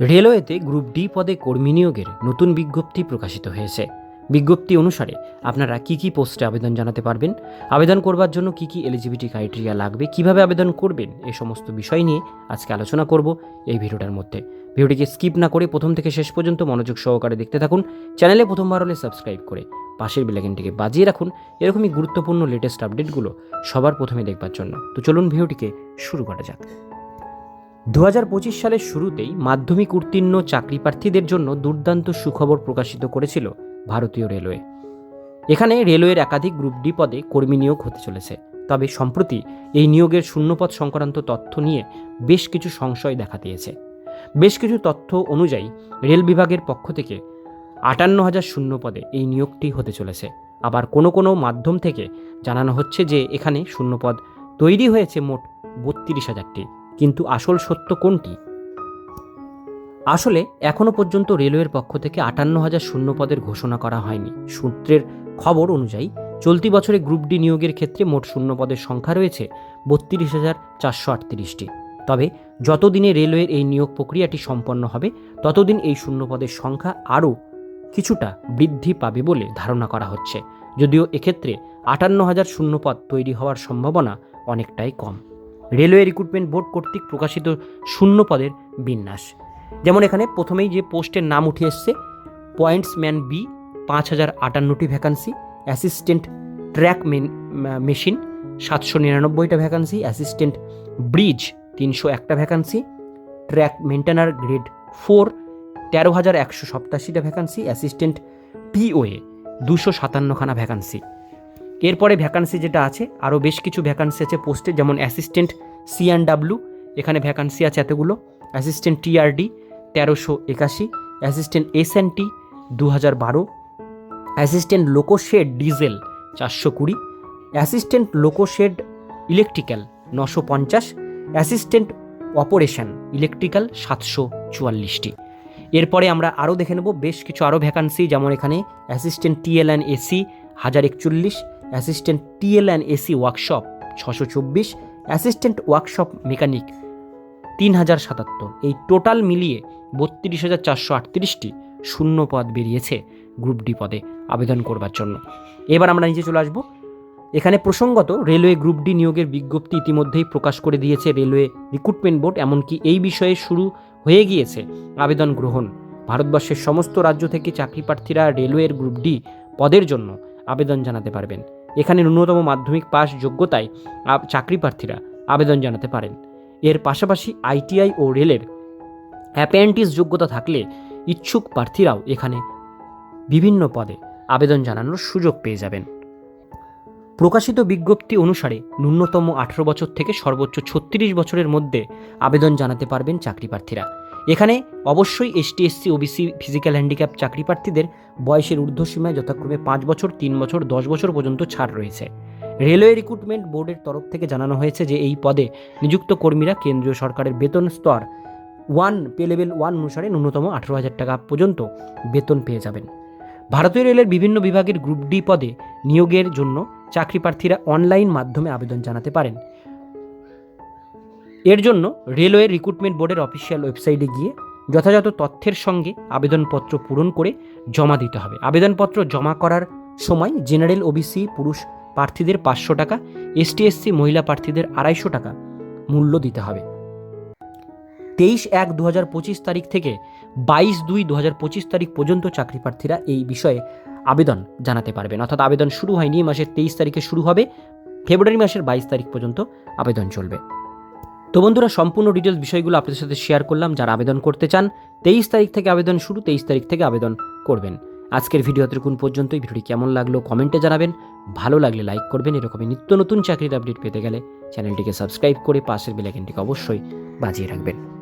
রেলওয়েতে group D পদে কর্মী নিয়োগের নতুন বিজ্ঞপ্তি প্রকাশিত হয়েছে। বিজ্ঞপ্তি অনুসারে আপনারা কি কি পোস্টে আবেদন জানাতে পারবেন, আবেদন করবার জন্য কি কি এলিজিবিলিটি ক্রাইটেরিয়া লাগবে, কীভাবে আবেদন করবেন, এ সমস্ত বিষয় নিয়ে আজকে আলোচনা করব এই ভিডিওটার মধ্যে। ভিডিওটিকে স্কিপ না করে প্রথম থেকে শেষ পর্যন্ত মনোযোগ সহকারে দেখতে থাকুন, চ্যানেলে প্রথমবার হলে সাবস্ক্রাইব করে পাশের বেলাইকনটিকে বাজিয়ে রাখুন, এরকমই গুরুত্বপূর্ণ লেটেস্ট আপডেটগুলো সবার প্রথমে দেখবার জন্য। তো চলুন ভিডিওটিকে শুরু করা যাক। দু সালের শুরুতেই মাধ্যমিক উত্তীর্ণ চাকরি প্রার্থীদের জন্য দুর্দান্ত সুখবর প্রকাশিত করেছিল ভারতীয় রেলওয়ে। এখানে রেলওয়ের একাধিক গ্রুপ ডি পদে কর্মী নিয়োগ হতে চলেছে। তবে সম্প্রতি এই নিয়োগের শূন্যপদ সংক্রান্ত তথ্য নিয়ে বেশ কিছু সংশয় দেখা দিয়েছে। বেশ কিছু তথ্য অনুযায়ী রেল বিভাগের পক্ষ থেকে আটান্ন হাজার শূন্য পদে এই নিয়োগটি হতে চলেছে। আবার কোনো কোনো মাধ্যম থেকে জানানো হচ্ছে যে এখানে শূন্যপদ তৈরি হয়েছে মোট বত্রিশ হাজারটি। কিন্তু আসল সত্য কোনটি? আসলে এখনও পর্যন্ত রেলওয়ের পক্ষ থেকে আটান্ন হাজার শূন্য পদের ঘোষণা করা হয়নি। সূত্রের খবর অনুযায়ী, চলতি বছরে গ্রুপ ডি নিয়োগের ক্ষেত্রে মোট শূন্য পদের সংখ্যা রয়েছে বত্রিশ হাজার চারশো আটত্রিশটি। তবে যতদিনে রেলওয়ের এই নিয়োগ প্রক্রিয়াটি সম্পন্ন হবে, ততদিন এই শূন্য পদের সংখ্যা আরও কিছুটা বৃদ্ধি পাবে বলে ধারণা করা হচ্ছে। যদিও এক্ষেত্রে আটান্ন হাজার শূন্যপদ তৈরি হওয়ার সম্ভাবনা অনেকটাই কম। রেলওয়ে রিক্রুটমেন্ট বোর্ড কর্তৃক প্রকাশিত শূন্য পদের বিন্যাস। যেমন এখানে প্রথমেই যে পোস্টের নাম উঠে এসছে, পয়েন্টসম্যান বি, পাঁচ হাজার আটান্নটি vacancy assistant track men machine সাতশো নিরানব্বইটা ভ্যাকান্সি অ্যাসিস্ট্যান্ট ব্রিজ তিনশো একটা vacancy track maintainer grade four তেরো হাজার একশো সপ্তাশিটা ভ্যাকান্সি অ্যাসিস্ট্যান্ট পিওএ দুশো সাতান্নখানা ভ্যাকান্সি এরপরে ভ্যাকান্সি যেটা আছে, আরও বেশ কিছু ভ্যাকান্সি আছে পোস্টে যেমন অ্যাসিস্ট্যান্ট সি ডাব্লু এখানে ভ্যাকান্সি আছে এতগুলো। অ্যাসিস্ট্যান্ট টিআরডি তেরোশো একাশি অ্যাসিস্ট্যান্ট এস এন টি দু হাজার বারো অ্যাসিস্ট্যান্ট লোকোশেড ডিজেল চারশো কুড়ি অ্যাসিস্ট্যান্ট লোকোশেড ইলেকট্রিক্যাল নশো পঞ্চাশ অ্যাসিস্ট্যান্ট অপারেশন ইলেকট্রিক্যাল সাতশো চুয়াল্লিশটি। এরপরে আমরা আরও দেখে নেব, বেশ কিছু আরও ভ্যাকান্সি যেমন এখানে অ্যাসিস্ট্যান্ট টিএল অ্যান্ড এসি হাজার একচল্লিশ assistant TL and AC workshop ছশো চব্বিশ, অ্যাসিস্ট্যান্ট ওয়ার্কশপ মেকানিক তিন হাজার সাতাত্তর। এই টোটাল মিলিয়ে বত্রিশ হাজার চারশো আটত্রিশটি শূন্য পদ বেরিয়েছে গ্রুপ ডি পদে আবেদন করবার জন্য। এবার আমরা নিচে চলে আসব। এখানে প্রসঙ্গত রেলওয়ে গ্রুপ ডি নিয়োগের বিজ্ঞপ্তি ইতিমধ্যেই প্রকাশ করে দিয়েছে রেলওয়ে রিক্রুটমেন্ট বোর্ড, এমনকি এই বিষয়ে শুরু হয়ে গিয়েছে আবেদন গ্রহণ। ভারতবর্ষের সমস্ত রাজ্য থেকে চাকরি প্রার্থীরা রেলওয়ের গ্রুপ ডি পদের জন্য আবেদন জানাতে পারবেন। এখানে ন্যূনতম মাধ্যমিক পাস যোগ্যতায় চাকরি প্রার্থীরা আবেদন জানাতে পারেন। এর পাশাপাশি আইটিআই ও রেলের অ্যাপেন্টিস যোগ্যতা থাকলে ইচ্ছুক প্রার্থীরাও এখানে বিভিন্ন পদে আবেদন জানানোর সুযোগ পেয়ে যাবেন। প্রকাশিত বিজ্ঞপ্তি অনুসারে ন্যূনতম আঠেরো বছর থেকে সর্বোচ্চ ছত্রিশ বছরের মধ্যে আবেদন জানাতে পারবেন চাকরি প্রার্থীরা। এখানে অবশ্যই ST SC OBC physical handicap চাকরি প্রার্থীদের বয়সের ঊর্ধ্বসীমায় যথাক্রমে পাঁচ বছর, তিন বছর, দশ বছর পর্যন্ত ছাড় রয়েছে। রেলওয়ে রিক্রুটমেন্ট বোর্ডের তরফ থেকে জানানো হয়েছে যে এই পদে নিযুক্ত কর্মীরা কেন্দ্রীয় সরকারের বেতন স্তর ওয়ান পে লেভেল ওয়ান অনুসারে ন্যূনতম আঠেরো হাজার টাকা পর্যন্ত বেতন পেয়ে যাবেন। ভারতীয় রেলের বিভিন্ন বিভাগের গ্রুপ ডি পদে নিয়োগের জন্য চাকরি প্রার্থীরা অনলাইন মাধ্যমে আবেদন জানাতে পারেন। এর জন্য রেলওয়ে রিক্রুটমেন্ট বোর্ডের অফিসিয়াল ওয়েবসাইটে গিয়ে যথাযথ তথ্যের সঙ্গে আবেদনপত্র পূরণ করে জমা দিতে হবে। আবেদনপত্র জমা করার সময় জেনারেল ওবিসি পুরুষ প্রার্থীদের পাঁচশো টাকা এসটি এসসি মহিলা প্রার্থীদের আড়াইশো টাকা মূল্য দিতে হবে। তেইশ এক দু হাজার পঁচিশ তারিখ থেকে বাইশ দুই দু হাজার পঁচিশ তারিখ পর্যন্ত চাকরি প্রার্থীরা এই বিষয়ে আবেদন জানাতে পারবেন। অর্থাৎ আবেদন শুরু হয়নি মাসের তেইশ তারিখে শুরু হবে। ফেব্রুয়ারি মাসের বাইশ তারিখ পর্যন্ত আবেদন চলবে। তো বন্ধুরা, সম্পূর্ণ ডিটেলস বিষয়গুলো আপনাদের সাথে শেয়ার করলাম। যারা আবেদন করতে চান, তেইশ তারিখ থেকে আবেদন শুরু, তেইশ তারিখ থেকে আবেদন করবেন। আজকের ভিডিও এতটুকুন পর্যন্ত এই ভিডিওটি কেমন লাগল কমেন্টে জানাবেন। ভালো লাগলে লাইক করবেন। এরকমই নিত্য নতুন চাকরির আপডেট পেতে গেলে চ্যানেলটিকে সাবস্ক্রাইব করে পাশের বেলাইকনটিকে অবশ্যই বাজিয়ে রাখবেন।